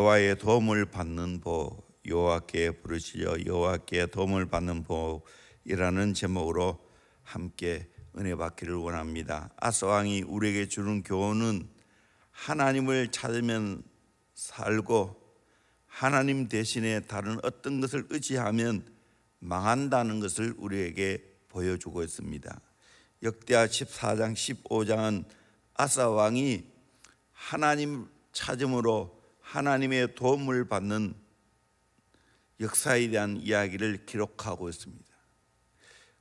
여호와의 도움을 받는 복 여호와께 부르시려 여호와께 도움을 받는 복이라는 제목으로 함께 은혜 받기를 원합니다. 아사 왕이 우리에게 주는 교훈은 하나님을 찾으면 살고 하나님 대신에 다른 어떤 것을 의지하면 망한다는 것을 우리에게 보여주고 있습니다. 역대하 14장 15장은 아사 왕이 하나님 찾음으로 하나님의 도움을 받는 역사에 대한 이야기를 기록하고 있습니다.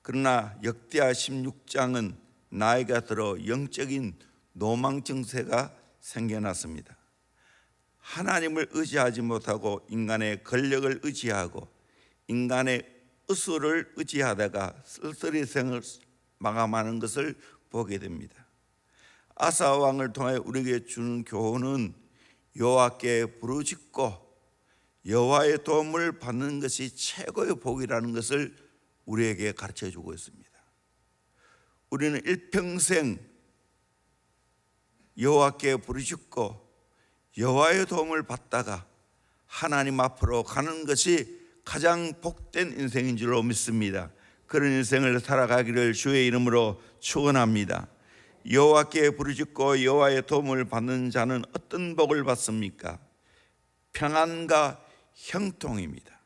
그러나 역대하 16장은 나이가 들어 영적인 노망 증세가 생겨났습니다. 하나님을 의지하지 못하고 인간의 권력을 의지하고 인간의 의술을 의지하다가 쓸쓸히 생을 마감하는 것을 보게 됩니다. 아사 왕을 통해 우리에게 주는 교훈은 여호와께 부르짖고 여호와의 도움을 받는 것이 최고의 복이라는 것을 우리에게 가르쳐 주고 있습니다. 우리는 일평생 여호와께 부르짖고 여호와의 도움을 받다가 하나님 앞으로 가는 것이 가장 복된 인생인 줄로 믿습니다. 그런 인생을 살아가기를 주의 이름으로 축원합니다. 여호와께 부르짖고 여호와의 도움을 받는 자는 어떤 복을 받습니까? 평안과 형통입니다.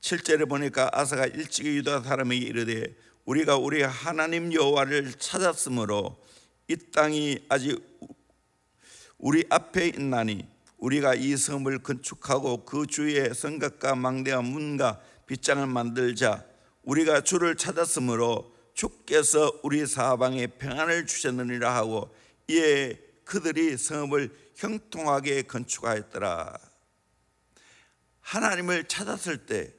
7절에 보니까 아사가 일찍이 유다 사람에게 이르되 우리가 우리 하나님 여호와를 찾았으므로 이 땅이 아직 우리 앞에 있나니 우리가 이 섬을 건축하고 그 주위에 성곽과 망대와 문과 빗장을 만들자 우리가 주를 찾았으므로 주께서 우리 사방에 평안을 주셨느니라 하고 이에 그들이 성읍을 형통하게 건축하였더라. 하나님을 찾았을 때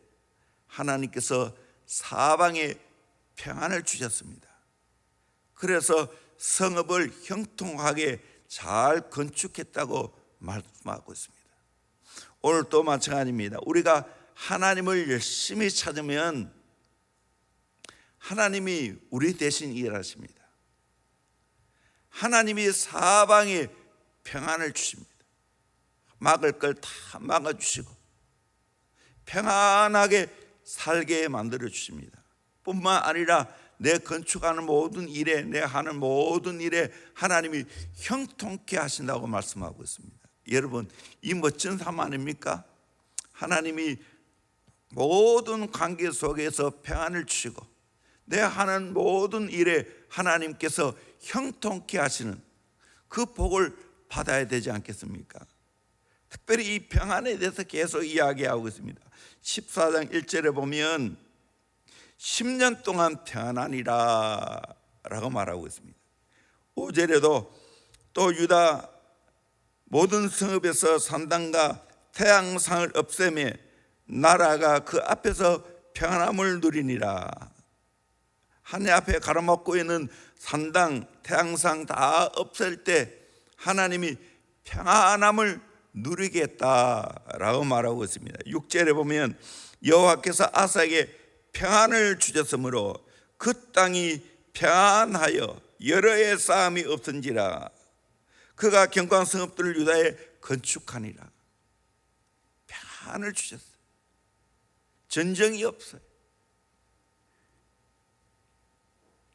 하나님께서 사방에 평안을 주셨습니다. 그래서 성읍을 형통하게 잘 건축했다고 말씀하고 있습니다. 오늘 또 마찬가지입니다. 우리가 하나님을 열심히 찾으면 하나님이 우리 대신 일하십니다. 하나님이 사방에 평안을 주십니다. 막을 걸 다 막아주시고 평안하게 살게 만들어 주십니다. 뿐만 아니라 내 건축하는 모든 일에 내 하는 모든 일에 하나님이 형통케 하신다고 말씀하고 있습니다. 여러분 이 멋진 삶 아닙니까? 하나님이 모든 관계 속에서 평안을 주시고 내 하는 모든 일에 하나님께서 형통케 하시는 그 복을 받아야 되지 않겠습니까? 특별히 이 평안에 대해서 계속 이야기하고 있습니다. 14장 1절에 보면 10년 동안 평안하니라 라고 말하고 있습니다. 5절에도 또 유다 모든 성읍에서 산당과 태양상을 없애매 나라가 그 앞에서 평안함을 누리니라. 하늘 앞에 가로막고 있는 산당, 태양상 다 없앨 때 하나님이 평안함을 누리겠다라고 말하고 있습니다. 6절에 보면 여호와께서 아사에게 평안을 주셨으므로 그 땅이 평안하여 여러 해 싸움이 없은지라 그가 경관 성읍들을 유다에 건축하니라 평안을 주셨어요. 전쟁이 없어요.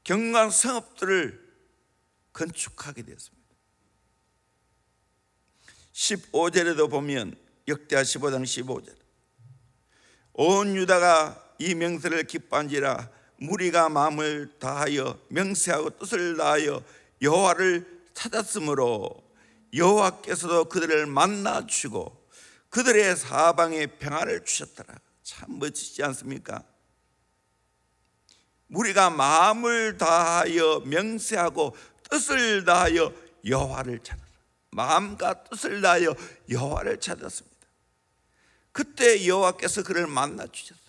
경관 성읍들을 건축하게 되었습니다. 15절에도 보면 역대하 15장 15절 온 유다가 이 명세를 기뻐한지라 무리가 마음을 다하여 명세하고 뜻을 다하여 여호와를 찾았으므로 여호와께서도 그들을 만나 주시고 그들의 사방에 평안을 주셨더라. 참 멋지지 않습니까? 우리가 마음을 다하여 명세하고 뜻을 다하여 여호와를 찾았다. 마음과 뜻을 다하여 여호와를 찾았습니다. 그때 여호와께서 그를 만나 주셨어요.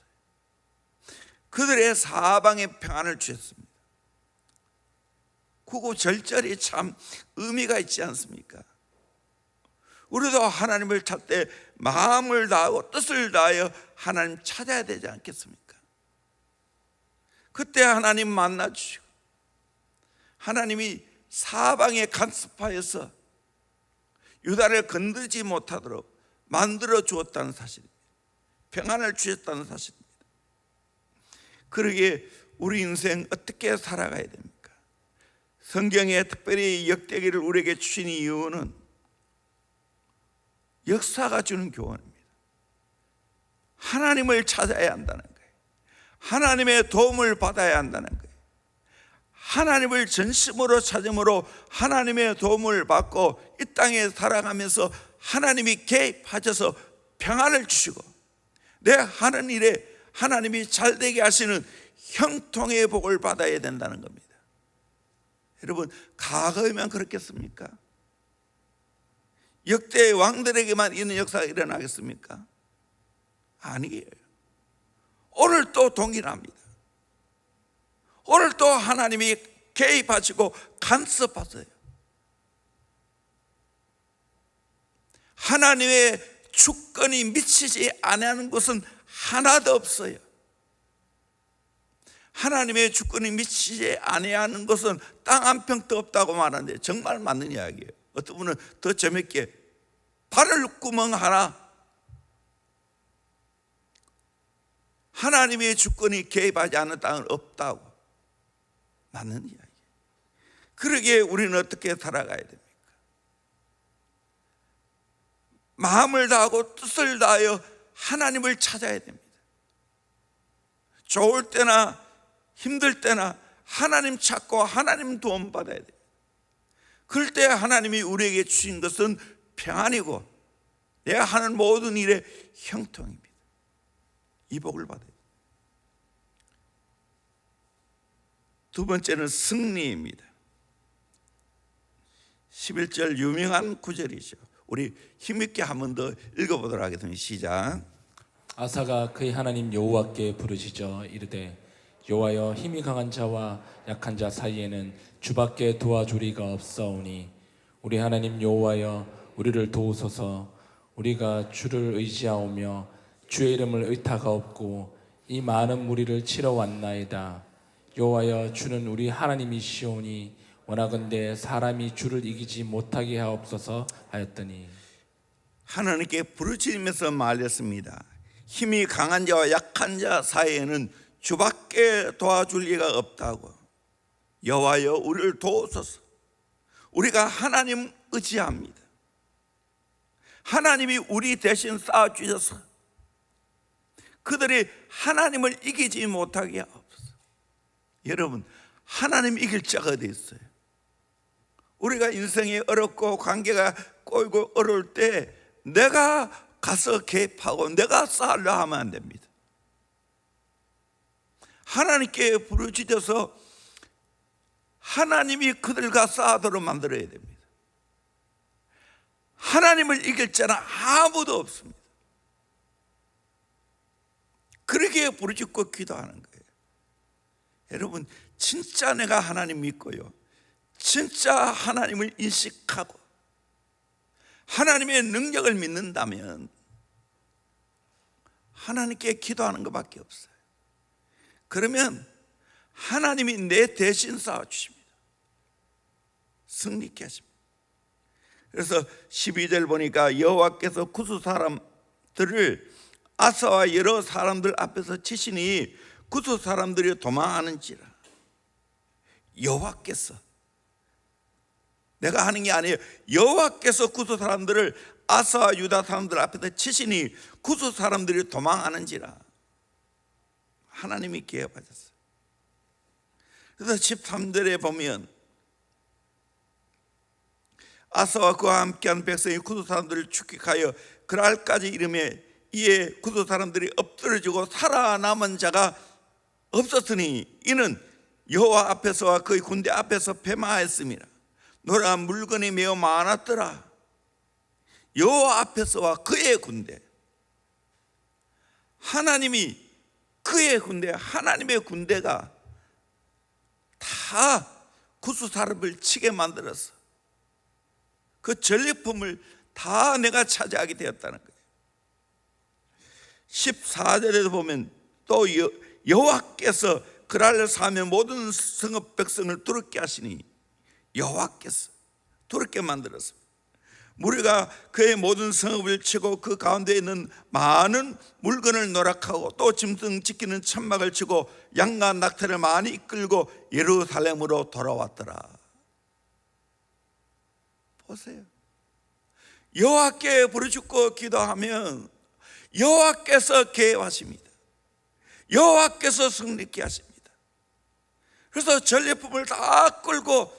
그들의 사방에 평안을 주셨습니다. 절절히 참 의미가 있지 않습니까? 우리도 하나님을 찾되 마음을 다하고 뜻을 다하여 하나님 찾아야 되지 않겠습니까? 그때 하나님 만나 주시고 하나님이 사방에 간섭하여서 유다를 건드지 못하도록 만들어 주었다는 사실입니다. 평안을 주셨다는 사실입니다. 그러기에 우리 인생 어떻게 살아가야 됩니까? 성경에 특별히 역대기를 우리에게 주신 이유는 역사가 주는 교훈입니다. 하나님을 찾아야 한다는 거예요. 하나님의 도움을 받아야 한다는 거예요. 하나님을 전심으로 찾음으로 하나님의 도움을 받고 이 땅에 살아가면서 하나님이 개입하셔서 평안을 주시고 내 하는 일에 하나님이 잘 되게 하시는 형통의 복을 받아야 된다는 겁니다. 여러분 과거에만 그렇겠습니까? 역대 왕들에게만 이런 역사가 일어나겠습니까? 아니에요. 오늘 또 동일합니다. 오늘 또 하나님이 개입하시고 간섭하세요. 하나님의 주권이 미치지 아니하는 것은 하나도 없어요. 하나님의 주권이 미치지 아니하는 것은 땅 한 평도 없다고 말하는데 정말 맞는 이야기예요. 어떤 분은 더 재밌게 발을 구멍 하나 하나님의 주권이 개입하지 않은 땅은 없다고 맞는 이야기. 그러기에 우리는 어떻게 살아가야 됩니까? 마음을 다하고 뜻을 다하여 하나님을 찾아야 됩니다. 좋을 때나 힘들 때나 하나님 찾고 하나님 도움 받아야 돼요. 그럴 때 하나님이 우리에게 주신 것은 평안이고 내가 하는 모든 일의 형통입니다. 이 복을 받아요. 두 번째는 승리입니다. 11절 유명한 구절이죠. 우리 힘있게 한 번 더 읽어보도록 하겠습니다. 시작. 아사가 그의 하나님 여호와께 부르짖어 이르되 여호와여 힘이 강한 자와 약한 자 사이에는 주밖에 도와주리가 없사오니 우리 하나님 여호와여 우리를 도우소서 우리가 주를 의지하오며 주의 이름을 의탁하옵고 이 많은 무리를 치러 왔나이다 여호와여 주는 우리 하나님이시오니 원하건대 사람이 주를 이기지 못하게 하옵소서 하였더니 하나님께 부르짖으면서 말렸습니다. 힘이 강한 자와 약한 자 사이에는 주밖에 도와줄 리가 없다고. 여호와여 우리를 도우소서. 우리가 하나님 의지합니다. 하나님이 우리 대신 쌓아 주셔서 그들이 하나님을 이기지 못하게 하옵소서. 여러분, 하나님 이길 자가 어디 있어요? 우리가 인생이 어렵고 관계가 꼬이고 어려울 때 내가 가서 개입하고 내가 쌓으려 하면 안 됩니다. 하나님께 부르짖어서 하나님이 그들과 쌓도록 만들어야 됩니다. 하나님을 이길 자는 아무도 없습니다. 그렇게 부르짖고 기도하는 거예요. 여러분, 진짜 내가 하나님 믿고요. 진짜 하나님을 인식하고 하나님의 능력을 믿는다면 하나님께 기도하는 것밖에 없어요. 그러면 하나님이 내 대신 쌓아 주십니다. 승리케 하십니다. 그래서 12절 보니까 여호와께서 구수 사람들을 아사와 여러 사람들 앞에서 치시니 구수 사람들이 도망하는지라 여호와께서 내가 하는 게 아니에요. 여호와께서 구수 사람들을 아사와 유다 사람들 앞에서 치시니 구수 사람들이 도망하는지라 하나님이 기회 받았어요. 그래서 13절에 보면 아사와 그와 함께한 백성이 구두 사람들을 축격하여 그날까지 이름에 이에 구두 사람들이 엎드러지고 살아남은 자가 없었으니 이는 여호와 앞에서와 그의 군대 앞에서 패마하였습니다. 노란 물건이 매우 많았더라. 여호와 앞에서와 그의 군대. 하나님이 그의 군대, 하나님의 군대가 다 구수 사람을 치게 만들었어. 그 전리품을 다 내가 차지하게 되었다는 거예요. 14절에도 보면 또 여, 여호와께서 그날을 사며 모든 성읍 백성을 두렵게 하시니 여호와께서 두렵게 만들었습니다. 무리가 그의 모든 성읍을 치고 그 가운데 있는 많은 물건을 노락하고 또 짐승 지키는 천막을 치고 양과 낙타를 많이 이끌고 예루살렘으로 돌아왔더라. 보세요. 여호와께 부르짖고 기도하면 여호와께서 계획하십니다. 여호와께서 승리케 하십니다. 그래서 전리품을 다 끌고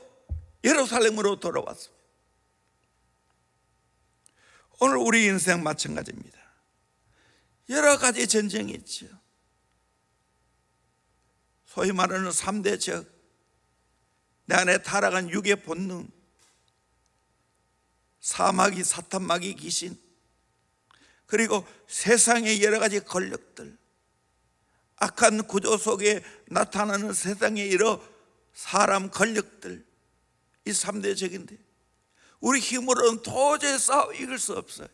예루살렘으로 돌아왔습니다. 오늘 우리 인생 마찬가지입니다. 여러 가지 전쟁이 있죠. 소위 말하는 3대 적, 내 안에 타락한 육의 본능, 사마귀, 사탄마귀 귀신, 그리고 세상의 여러 가지 권력들, 악한 구조 속에 나타나는 세상의 여러 사람 권력들, 이 3대 적인데, 우리 힘으로는 도저히 싸워 이길 수 없어요.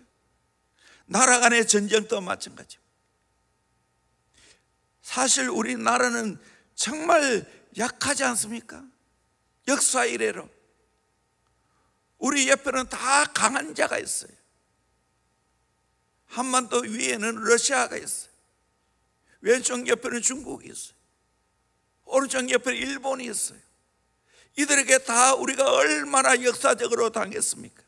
나라 간의 전쟁도 마찬가지입니다. 사실 우리나라는 정말 약하지 않습니까? 역사 이래로 우리 옆에는 다 강한 자가 있어요. 한반도 위에는 러시아가 있어요. 왼쪽 옆에는 중국이 있어요. 오른쪽 옆에는 일본이 있어요. 이들에게 다 우리가 얼마나 역사적으로 당했습니까?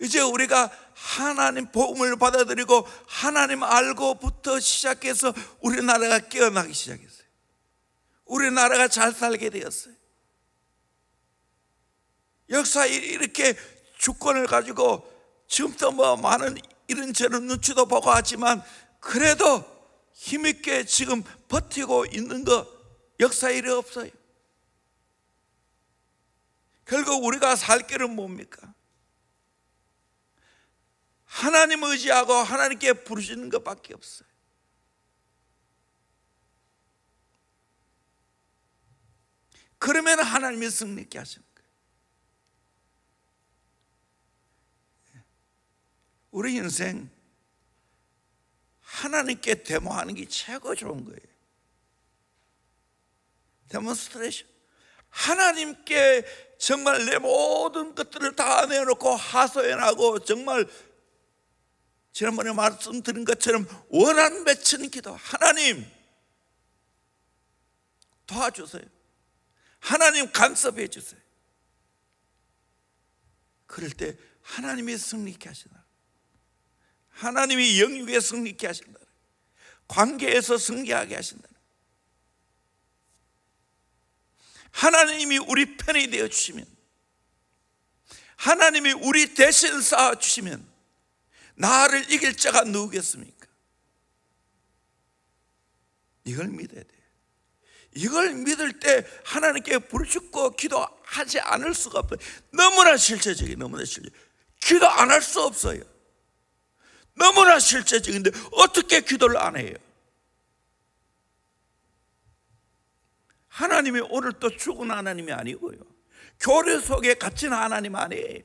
이제 우리가 하나님 복음을 받아들이고 하나님 알고부터 시작해서 우리나라가 깨어나기 시작했어요. 우리나라가 잘 살게 되었어요. 역사에 이렇게 주권을 가지고 지금도 뭐 많은 이런 저런 눈치도 보고 하지만 그래도 힘있게 지금 버티고 있는 거 역사 일이 없어요. 결국 우리가 살 길은 뭡니까? 하나님 의지하고 하나님께 부르시는 것밖에 없어요. 그러면 하나님이 승리케 거예요. 우리 인생 하나님께 데모하는 게 최고 좋은 거예요. 데몬스트레이션. 하나님께 정말 내 모든 것들을 다 내놓고 하소연하고 정말 지난번에 말씀드린 것처럼 원한 맺히는 기도. 하나님 도와주세요. 하나님 간섭해 주세요. 그럴 때 하나님이 승리케 하시나. 하나님이 영육에 승리케 하신다. 관계에서 승리하게 하신다. 하나님이 우리 편이 되어 주시면 하나님이 우리 대신 쌓아 주시면 나를 이길 자가 누구겠습니까? 이걸 믿어야 돼. 이걸 믿을 때 하나님께 부르짖고 기도하지 않을 수가 없어요. 너무나 실제적이 너무나 실제. 기도 안 할 수 없어요. 너무나 실제적인데 어떻게 기도를 안 해요? 하나님이 오늘 또 죽은 하나님이 아니고요. 교류 속에 갇힌 하나님 아니에요.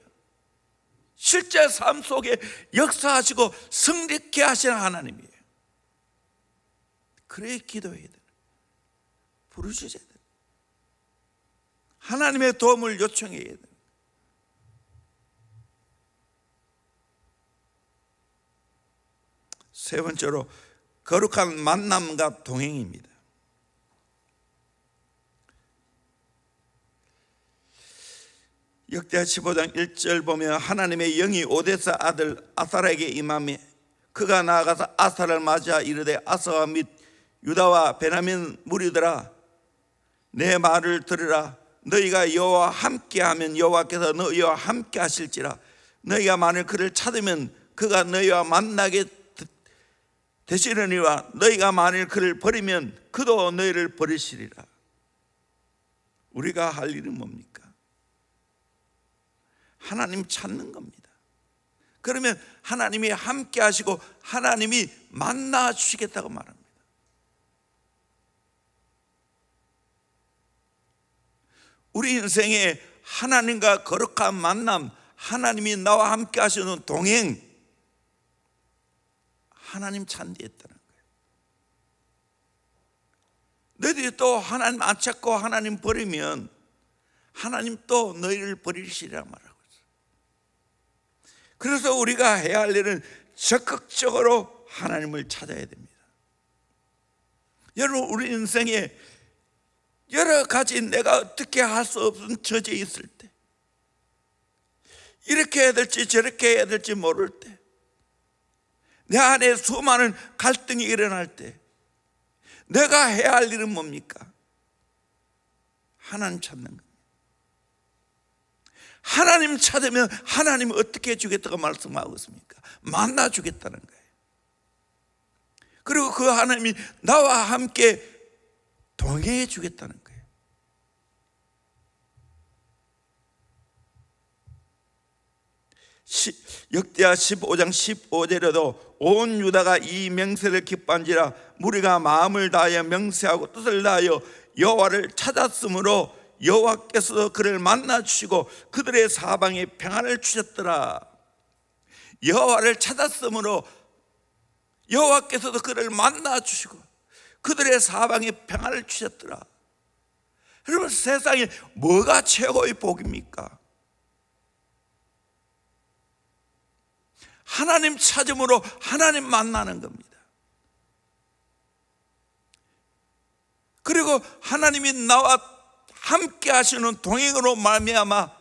실제 삶 속에 역사하시고 승리케 하시는 하나님이에요. 그래 기도해야 돼. 부르셔야 돼. 하나님의 도움을 요청해야 돼. 세 번째로 거룩한 만남과 동행입니다. 역대 15장 1절 보면 하나님의 영이 오데사 아들 아사라에게 임함에 그가 나아가서 아사를 맞아 이르되 아사와 및 유다와 베냐민 무리들아 내 말을 들으라 너희가 여호와 함께하면 여호와께서 너희와 함께 하실지라 너희가 만일 그를 찾으면 그가 너희와 만나게 되시려니와 너희가 만일 그를 버리면 그도 너희를 버리시리라 우리가 할 일은 뭡니까? 하나님 찾는 겁니다. 그러면 하나님이 함께 하시고 하나님이 만나 주시겠다고 말합니다. 우리 인생에 하나님과 거룩한 만남, 하나님이 나와 함께 하시는 동행, 하나님 찬디했다는 거예요. 너희들이 또 하나님 안 찾고 하나님 버리면 하나님 또 너희를 버리시리라 말하고 있어요. 그래서 우리가 해야 할 일은 적극적으로 하나님을 찾아야 됩니다. 여러분 우리 인생에 여러 가지 내가 어떻게 할 수 없는 처지에 있을 때 이렇게 해야 될지 저렇게 해야 될지 모를 때 내 안에 수많은 갈등이 일어날 때 내가 해야 할 일은 뭡니까? 하나님 찾는 겁니다. 하나님 찾으면 하나님 어떻게 해주겠다고 말씀하고 있습니까? 만나 주겠다는 거예요. 그리고 그 하나님이 나와 함께 동행해 주겠다는 거예요. 시, 역대하 15장 15절에도 온 유다가 이 명세를 기뻐한지라 무리가 마음을 다하여 명세하고 뜻을 다하여 여호와를 찾았으므로 여호와께서 그를 만나 주시고 그들의 사방에 평안을 주셨더라. 여호와를 찾았으므로 여호와께서도 그를 만나 주시고 그들의 사방에 평안을 주셨더라. 여러분 세상에 뭐가 최고의 복입니까? 하나님 찾음으로 하나님 만나는 겁니다. 그리고 하나님이 나와 함께 하시는 동행으로 말미암아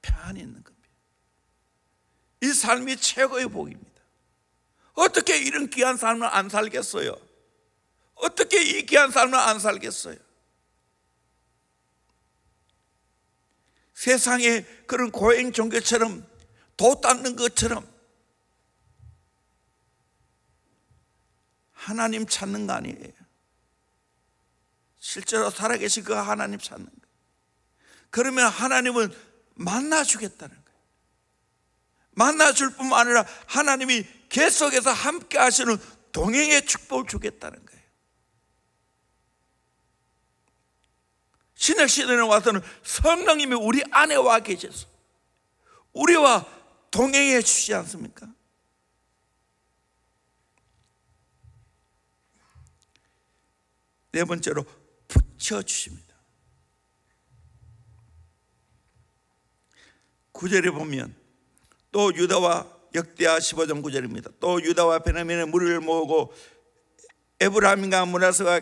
평안이 있는 겁니다. 이 삶이 최고의 복입니다. 어떻게 이런 귀한 삶을 안 살겠어요? 어떻게 이 귀한 삶을 안 살겠어요? 세상에 그런 고행 종교처럼 도 닦는 것처럼 하나님 찾는 거 아니에요. 실제로 살아계신 그 하나님 찾는 거예요. 그러면 하나님은 만나주겠다는 거예요. 만나줄 뿐만 아니라 하나님이 계속해서 함께 하시는 동행의 축복을 주겠다는 거예요. 신약 시대에 와서는 성령님이 우리 안에 와 계셔서 우리와 동행해 주시지 않습니까? 네 번째로 붙여 주십니다. 구절에 보면 또 유다와 역대하 15장 9절입니다. 또 유다와 베냐민의 무리를 모으고 에브라임과 문하세가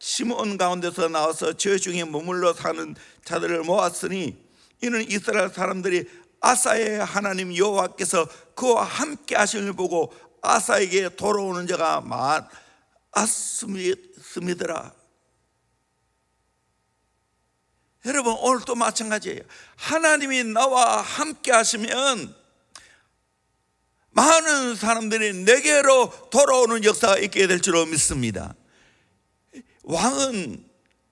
시몬 가운데서 나와서 저 중에 머물러 사는 자들을 모았으니 이는 이스라엘 사람들이 아사의 하나님 여호와께서 그와 함께 하심을 보고 아사에게 돌아오는 자가 많았음이더라. 여러분 오늘도 마찬가지예요. 하나님이 나와 함께 하시면 많은 사람들이 내게로 돌아오는 역사가 있게 될 줄로 믿습니다. 왕은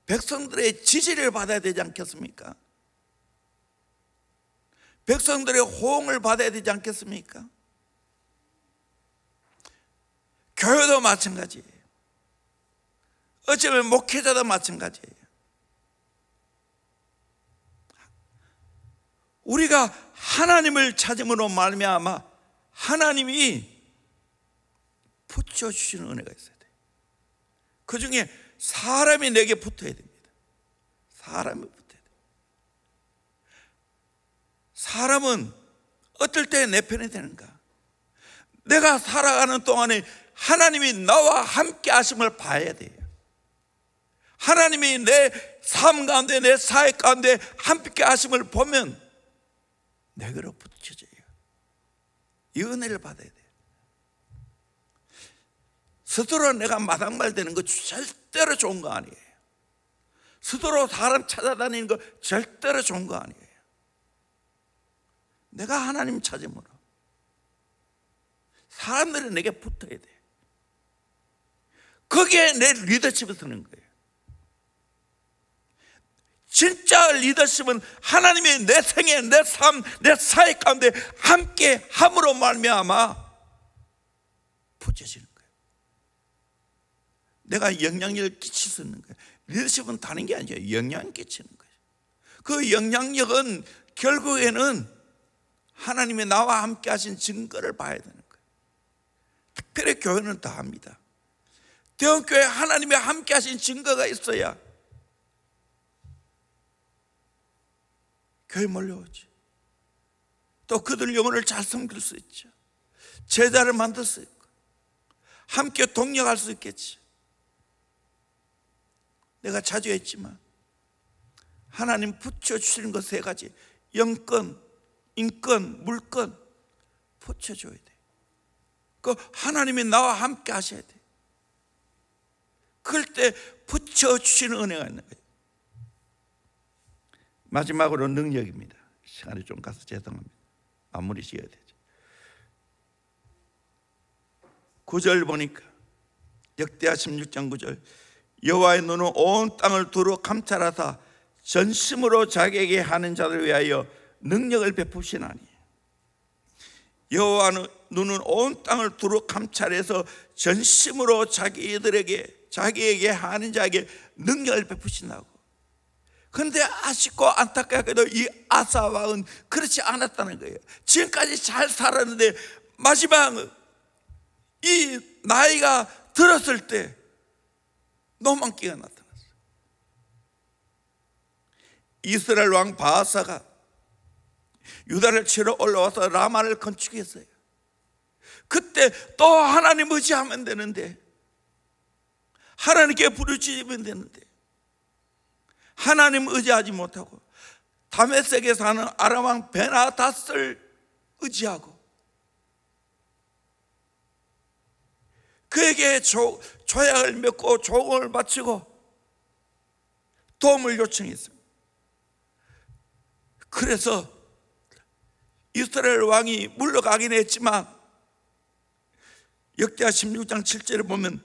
백성들의 지지를 받아야 되지 않겠습니까? 백성들의 호응을 받아야 되지 않겠습니까? 교회도 마찬가지예요. 어쩌면 목회자도 마찬가지예요. 우리가 하나님을 찾음으로 말미암아 하나님이 붙여 주시는 은혜가 있어야 돼요. 그 중에 사람이 내게 붙어야 됩니다. 사람이 붙어야 돼요. 사람은 어떨 때 내 편이 되는가? 내가 살아가는 동안에 하나님이 나와 함께 하심을 봐야 돼요. 하나님이 내 삶 가운데 내 사회 가운데 함께 하심을 보면 내게로 붙여져요. 이 은혜를 받아야 돼요. 스스로 내가 마당말 되는 거 절대로 좋은 거 아니에요. 스스로 사람 찾아다니는 거 절대로 좋은 거 아니에요. 내가 하나님 찾음으로 사람들이 내게 붙어야 돼. 거기에 내 리더십이 서는 거예요. 진짜 리더십은 하나님이 내 생애, 내 삶, 내 사회 가운데 함께 함으로 말미암아 붙여지는 거예요. 내가 영향력을 있는 거예요. 리더십은 다른 게 아니에요. 영향 끼치는 거예요. 그 영향력은 결국에는 하나님이 나와 함께 하신 증거를 봐야 되는 거예요. 특별히 교회는 다 합니다. 대원교회 하나님이 함께 하신 증거가 있어야 교회 몰려오지. 또 그들 영혼을 잘 섬길 수 있죠. 제자를 만들 수 있고 함께 동력할 수 있겠지. 내가 자주 했지만 하나님 붙여주시는 것 세 가지 영권, 인권, 물권 붙여줘야 돼. 그 하나님이 나와 함께 하셔야 돼. 그럴 때 붙여주시는 은혜가 있는 거예요. 마지막으로 능력입니다. 시간이 좀 가서 죄송합니다. 마무리 지어야 되죠. 구절 보니까 역대하 16장 9절 여호와의 눈은 온 땅을 두루 감찰하사 전심으로 자기에게 하는 자들 위하여 능력을 베푸시나니 여호와는 눈은 온 땅을 두루 감찰해서 전심으로 자기들에게 자기에게 하는 자에게 능력을 베푸신다고. 그런데 아쉽고 안타깝게도 이 아사 왕은 그렇지 않았다는 거예요. 지금까지 잘 살았는데 마지막 이 나이가 들었을 때 노만기가 나타났어요. 이스라엘 왕 바하사가 유다를 치러 올라와서 라마를 건축했어요. 그때 또 하나님 의지하면 되는데 하나님께 부르짖으면 되는데 하나님 의지하지 못하고 다메섹에 사는 아람 왕 베나닷을 의지하고 그에게 조, 조약을 맺고 조공을 바치고 도움을 요청했습니다. 그래서 이스라엘 왕이 물러가긴 했지만 역대하 16장 7절에 보면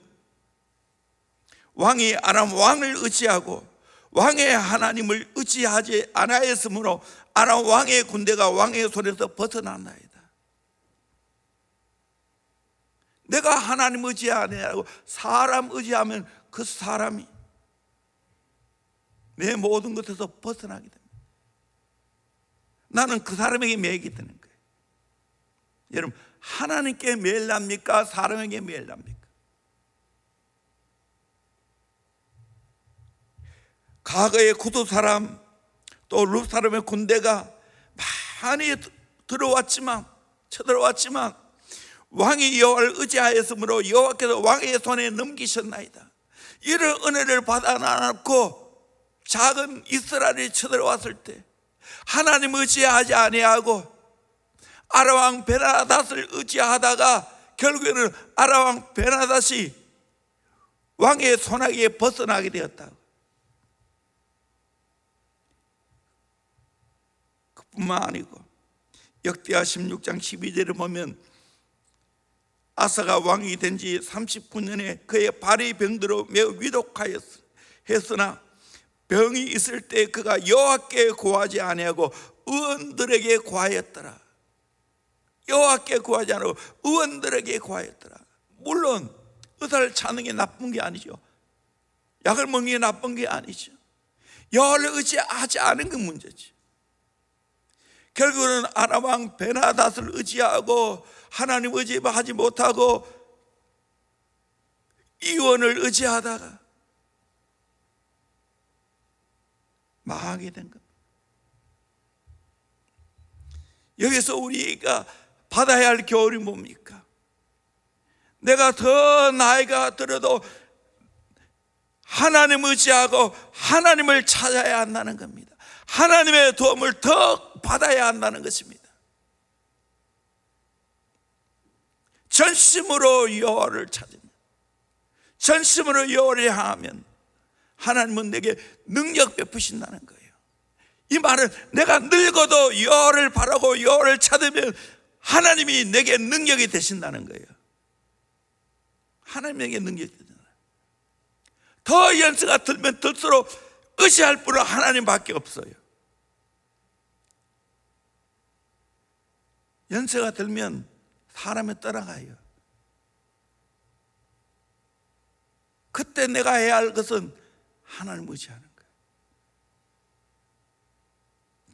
왕이 아람 왕을 의지하고 왕의 하나님을 의지하지 않아했으므로 아람 왕의 군대가 왕의 손에서 벗어난다이다. 내가 하나님 의지하냐고 사람 의지하면 그 사람이 내 모든 것에서 벗어나게 됩니다. 나는 그 사람에게 매이게 되는 거예요. 여러분 하나님께 매일 납니까? 사람에게 매일 납니까? 과거의 구두 사람 또 룹 사람의 군대가 많이 들어왔지만 쳐들어왔지만 왕이 여호와를 의지하였으므로 여호와께서 왕의 손에 넘기셨나이다. 이런 은혜를 받아 안고 작은 이스라엘이 쳐들어왔을 때 하나님 의지하지 아니하고 아라왕 베나닷을 의지하다가 결국에는 아라왕 베나닷이 왕의 손아귀에 벗어나게 되었다고. 그뿐만 아니고 역대하 16장 12절에 보면 아사가 왕이 된 지 39년에 그의 발이 병들어 매우 위독하였으나 병이 있을 때 그가 여호와께 구하지 아니하고 의원들에게 구하였더라. 여호와께 구하지 않고 의원들에게 구하였더라. 물론 의사를 찾는 게 나쁜 게 아니죠. 약을 먹는 게 나쁜 게 아니죠. 여호와를 의지하지 않은 그 문제지. 결국은 아람왕 베나닷을 의지하고 하나님 의지하지 못하고 이원을 의지하다가 망하게 된 겁니다. 여기서 우리가 받아야 할 교훈이 뭡니까? 내가 더 나이가 들어도 하나님 의지하고 하나님을 찾아야 한다는 겁니다. 하나님의 도움을 더 받아야 한다는 것입니다. 전심으로 여호와를 찾으면 전심으로 여호와를 향하면 하나님은 내게 능력 베푸신다는 거예요. 이 말은 내가 늙어도 여호와를 바라고 여호와를 찾으면 하나님이 내게 능력이 되신다는 거예요. 하나님에게 능력이 되잖아요. 더 연세가 들면 들수록 의지할 분은 하나님밖에 없어요. 연세가 들면 사람이 떠나가요. 그때 내가 해야 할 것은 하나님 의지하는 거예요.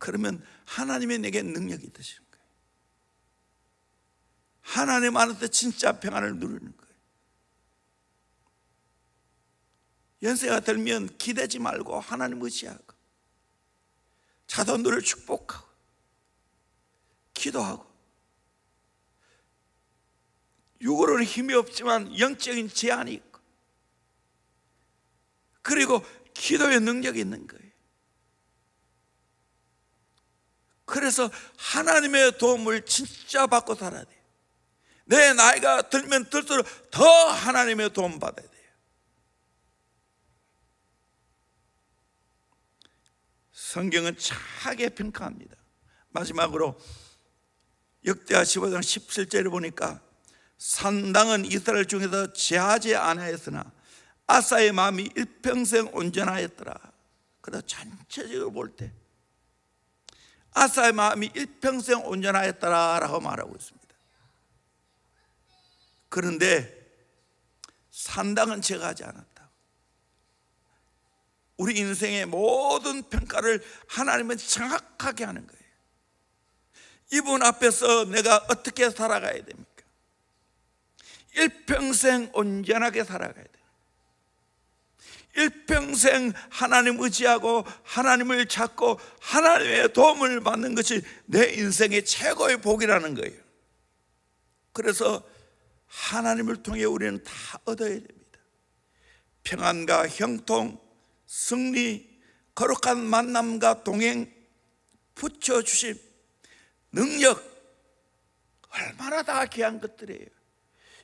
그러면 하나님이 내게 능력이 되시는 거예요. 하나님 안에서 진짜 평안을 누리는 거예요. 연세가 들면 기대지 말고 하나님 의지하고 자손들을 축복하고 기도하고 육으로는 힘이 없지만 영적인 제한이 그리고 기도의 능력이 있는 거예요. 그래서 하나님의 도움을 진짜 받고 살아야 돼요. 내 나이가 들면 들수록 더 하나님의 도움 받아야 돼요. 성경은 차게 평가합니다. 마지막으로 역대하 15장 17절에 보니까 산당은 이스라엘 중에서 제하지 아니하였으나 아사의 마음이 일평생 온전하였더라. 그래서 전체적으로 볼 때 아사의 마음이 일평생 온전하였더라라고 말하고 있습니다. 그런데 산당은 제가 하지 않았다. 우리 인생의 모든 평가를 하나님은 정확하게 하는 거예요. 이분 앞에서 내가 어떻게 살아가야 됩니까? 일평생 온전하게 살아가야 돼요. 일평생 하나님 의지하고 하나님을 찾고 하나님의 도움을 받는 것이 내 인생의 최고의 복이라는 거예요. 그래서 하나님을 통해 우리는 다 얻어야 됩니다. 평안과 형통, 승리, 거룩한 만남과 동행, 붙여주심, 능력, 얼마나 다 귀한 것들이에요.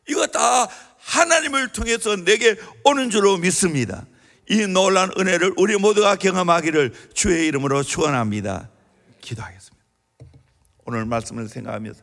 이거 다 하나님을 통해서 내게 오는 줄로 믿습니다. 이 놀란 은혜를 우리 모두가 경험하기를 주의 이름으로 축원합니다. 기도하겠습니다. 오늘 말씀을 생각하면서